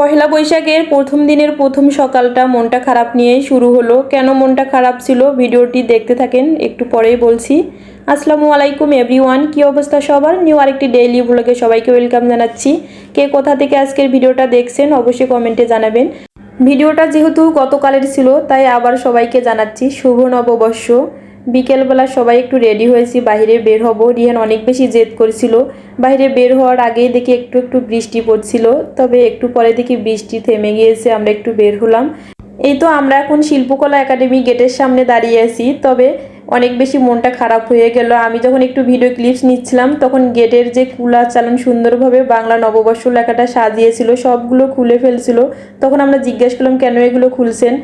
পহেলা বৈশাখের প্রথম দিনের প্রথম সকালটা মনটা খারাপ নিয়েই শুরু হলো। কেন মনটা খারাপ ছিল ভিডিওটি দেখতে থাকেন, একটু পরেই বলছি। আসসালামু আলাইকুম এভরিওয়ান, কী অবস্থা সবার? নিউ আরেকটি ডেইলি ব্লগে সবাইকে ওয়েলকাম জানাচ্ছি। কে কোথা থেকে আজকের ভিডিওটা দেখছেন অবশ্যই কমেন্টে জানাবেন। ভিডিওটা যেহেতু গতকালের ছিল, তাই আবার সবাইকে জানাচ্ছি, শুভ নববর্ষ। বিকেলবেলা সবাই একটু রেডি হয়েছি, বাইরে বের হব। রিহান অনেক বেশি জেদ করেছিল। বাইরে বের হওয়ার আগেই দেখি একটু একটু বৃষ্টি পড়ছিল, তবে একটু পরে দেখি বৃষ্টি থেমে গিয়েছে, আমরা একটু বের হলাম। এই তো আমরা এখন শিল্পকলা একাডেমি গেটের সামনে দাঁড়িয়ে আছি, তবে অনেক বেশি মনটা খারাপ হয়ে গেল। আমি যখন একটু ভিডিও ক্লিপস নিচ্ছিলাম, তখন গেটের যে কুলা চালান সুন্দরভাবে বাংলা নববর্ষ লেখাটা সাজিয়েছিল, সবগুলো খুলে ফেলছিল। তখন আমরা জিজ্ঞেস করলাম, কেন এগুলো খুলছেন?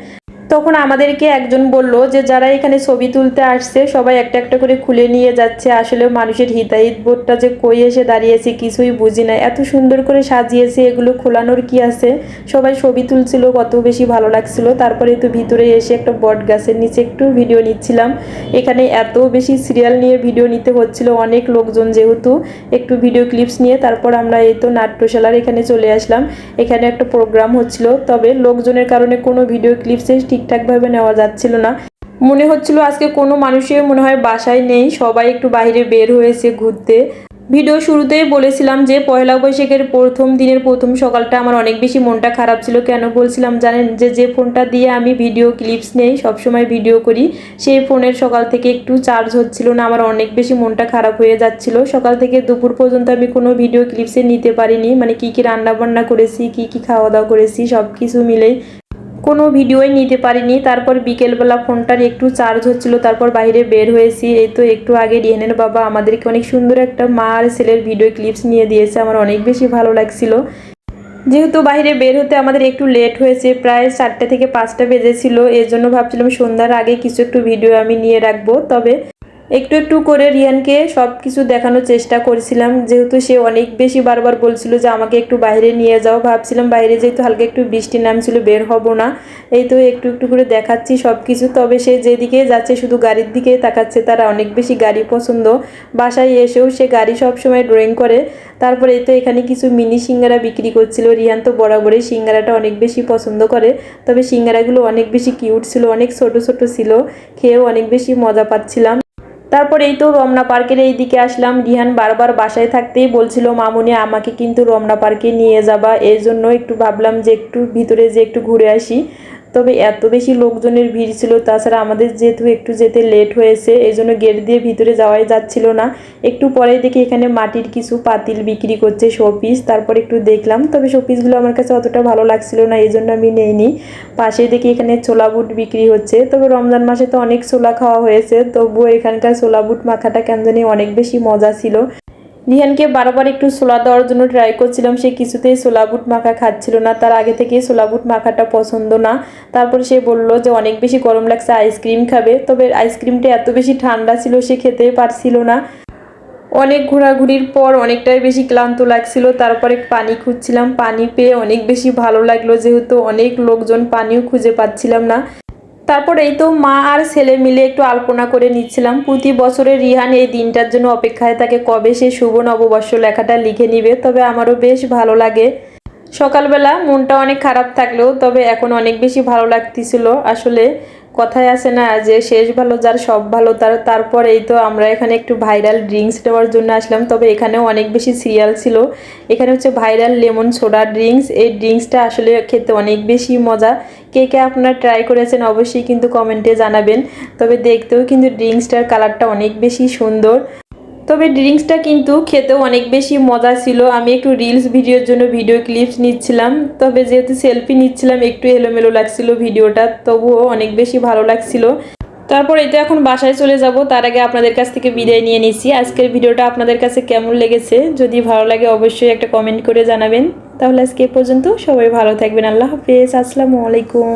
তখন আমাদেরকে একজন বলল যে, যারা এখানে ছবি তুলতে আসছে, সবাই একটা একটা করে খুলে নিয়ে যাচ্ছে। আসলে মানুষের হিতাহিত বোধটা যে কই এসে দাঁড়িয়েছে কিছুই বুঝি না। এত সুন্দর করে সাজিয়েছে এগুলো, খোলানোর কি আছে? সবাই ছবি তুলছিল, কত বেশি ভালো লাগছিল। তারপরে তো ভিতরে এসে একটা বট গাছের নিচে একটু ভিডিও নিচ্ছিলাম। এখানে এত বেশি সিরিয়াল নিয়ে ভিডিও নিতে হচ্ছিল, অনেক লোকজন যেহেতু। একটু ভিডিও ক্লিপস নিয়ে তারপর আমরা এই তো নাট্যশালার এখানে চলে আসলাম। এখানে একটা প্রোগ্রাম হচ্ছিল, তবে লোকজনের কারণে কোনো ভিডিও ক্লিপসে ঠিকঠাকভাবে নেওয়া যাচ্ছিল না। মনে হচ্ছিল আজকে কোনো মানুষের মনে হয় বাসায় নেই, সবাই একটু বাইরে বের হয়েছে ঘুরতে। ভিডিও শুরুতেই বলেছিলাম যে পয়লা বৈশাখের প্রথম দিনের প্রথম সকালটা আমার অনেক বেশি মনটা খারাপ ছিল। কেন বলছিলাম জানেন যে যে ফোনটা দিয়ে আমি ভিডিও ক্লিপস নেই, সবসময় ভিডিও করি, সেই ফোনের সকাল থেকে একটু চার্জ হচ্ছিল না, আমার অনেক বেশি মনটা খারাপ হয়ে যাচ্ছিল। সকাল থেকে দুপুর পর্যন্ত আমি কোনো ভিডিও ক্লিপসে নিতে পারিনি মানে কি কি রান্না বান্না করেছি, কি কি খাওয়া দাওয়া করেছি সব কিছু মিলেই কোনো ভিডিওই নিতে পারিনি। তারপর বিকেলবেলা ফোনটার একটু চার্জ হচ্ছিল, তারপর বাইরে বের হয়েছি। এই তো একটু আগে রিহানের বাবা আমাদেরকে অনেক সুন্দর একটা মা আর ছেলের ভিডিও ক্লিপস নিয়ে দিয়েছে, আমার অনেক বেশি ভালো লাগছিল। যেহেতু বাইরে বের হতে আমাদের একটু লেট হয়েছে, প্রায় চারটে থেকে পাঁচটা বেজেছিল, এর জন্য ভাবছিলাম সন্ধ্যার আগে কিছু একটু ভিডিও আমি নিয়ে রাখব। তবে একটু একটু করে রিয়ানকে সব কিছু দেখানোর চেষ্টা করেছিলাম। যেহেতু সে অনেক বেশি বারবার বলছিল যে, আমাকে একটু বাইরে নিয়ে যাও। ভাবছিলাম বাইরে যেহেতু হালকা একটু বৃষ্টি নামছিল বের হব না। এই তো একটু একটু করে দেখাচ্ছি সব কিছু তবে সে যেদিকে যাচ্ছে, শুধু গাড়ির দিকে তাকাচ্ছে। তারা অনেক বেশি গাড়ি পছন্দ। বাসায় এসেও সে গাড়ি সব সময় ড্রয়িং করে। তারপরে এই তো এখানে কিছু মিনি সিঙ্গারা বিক্রি করছিল। রিয়ান তো বরাবরই সিঙ্গারাটা অনেক বেশি পছন্দ করে। তবে সিঙ্গারাগুলো অনেক বেশি কিউট ছিল, অনেক ছোট ছোট ছিল। খেয়েও অনেক বেশি মজা পাচ্ছিলাম। তারপর এই তো রমনা পার্কের এই দিকে আসলাম। রিহান বারবার বাসায় থাকতেই বলছিল, মামুনি, আমাকে কিন্তু রমনা পার্কে নিয়ে যাবা। এর জন্য একটু ভাবলাম যে একটু ভিতরে যে একটু ঘুরে আসি। তবে এত বেশি লোকজনের ভিড় ছিল, তাছাড়া আমাদের যেহেতু একটু যেতে লেট হয়েছে এই জন্য গেট দিয়ে ভিতরে যাওয়াই যাচ্ছিল না। একটু পরে দেখি এখানে মাটির কিছু পাতিল বিক্রি করছে শোপিস, তারপর একটু দেখলাম, তবে শোপিসগুলো আমার কাছে অতটা ভালো লাগছিল না এই জন্য আমি নেইনি। পাশে দেখি এখানে ছোলা বুট বিক্রি হচ্ছে, তবে রমজান মাসে তো অনেক ছোলা খাওয়া হয়েছে, তবুও এখানকার ছোলা বুট মাখাটা কেন জানি অনেক বেশি মজা ছিল। রিহানকে বারবার একটু ছোলা দেওয়ার জন্য ট্রাই করছিলাম, সে কিছুতেই ছোলা বুট মাখা খাচ্ছিল না। তার আগে থেকেই ছোলা বুট মাখাটা পছন্দ না। তারপর সে বলল যে, অনেক বেশি গরম লাগছে আইসক্রিম খাবে। তবে আইসক্রিমটা এত বেশি ঠান্ডা ছিল, সে খেতেই পারছিল না। অনেক ঘোরাঘুরির পর অনেকটাই বেশি ক্লান্ত লাগছিল। তারপরে পানি খুঁজছিলাম। পানি পেয়ে অনেক বেশি ভালো লাগল, যেহেতু অনেক লোকজন পানিও খুঁজে পাচ্ছিলাম না। তারপর এই তো মা আর ছেলে মিলে একটু আলপনা করে নিচ্ছিলাম। প্রতি বছরে রিহান এই দিনটার জন্য অপেক্ষায় থাকে কবে সে শুভ নববর্ষ লেখাটা লিখে নিবে, তবে আমারও বেশ ভালো লাগে। সকালবেলা মনটা অনেক খারাপ থাকলেও তবে এখন অনেক বেশি ভালো লাগতেছিল। আসলে কথায় আছে না যে শেষ ভালো, যার সব ভালো, তার তারপরেই তো আমরা এখানে একটু ভাইরাল ড্রিঙ্কস নেওয়ার জন্য আসলাম। তবে এখানেও অনেক বেশি সিরিয়াল ছিল। এখানে হচ্ছে ভাইরাল লেমন সোডা ড্রিঙ্কস এই ড্রিঙ্কসটা আসলে খেতে অনেক বেশি মজা। কে কে আপনারা ট্রাই করেছেন অবশ্যই কিন্তু কমেন্টে জানাবেন। তবে দেখতেও কিন্তু ড্রিঙ্কসটার কালারটা অনেক বেশি সুন্দর। তবে ড্রিঙ্কসটা কিন্তু খেতেও অনেক বেশি মজা ছিল। আমি একটু রিলস ভিডিওর জন্য ভিডিও ক্লিপস নিচ্ছিলাম। তবে যেহেতু সেলফি নিচ্ছিলাম, একটু এলোমেলো লাগছিল ভিডিওটা, তবুও অনেক বেশি ভালো লাগছিল। তারপর এটা এখন বাসায় চলে যাব। তার আগে আপনাদের কাছ থেকে বিদায় নিয়ে নিচ্ছি আজকের ভিডিওটা আপনাদের কাছে কেমন লেগেছে? যদি ভালো লাগে অবশ্যই একটা কমেন্ট করে জানাবেন। তাহলে আজকে পর্যন্ত সবাই ভালো থাকবেন। আল্লাহ হাফেজ। আসসালামু আলাইকুম।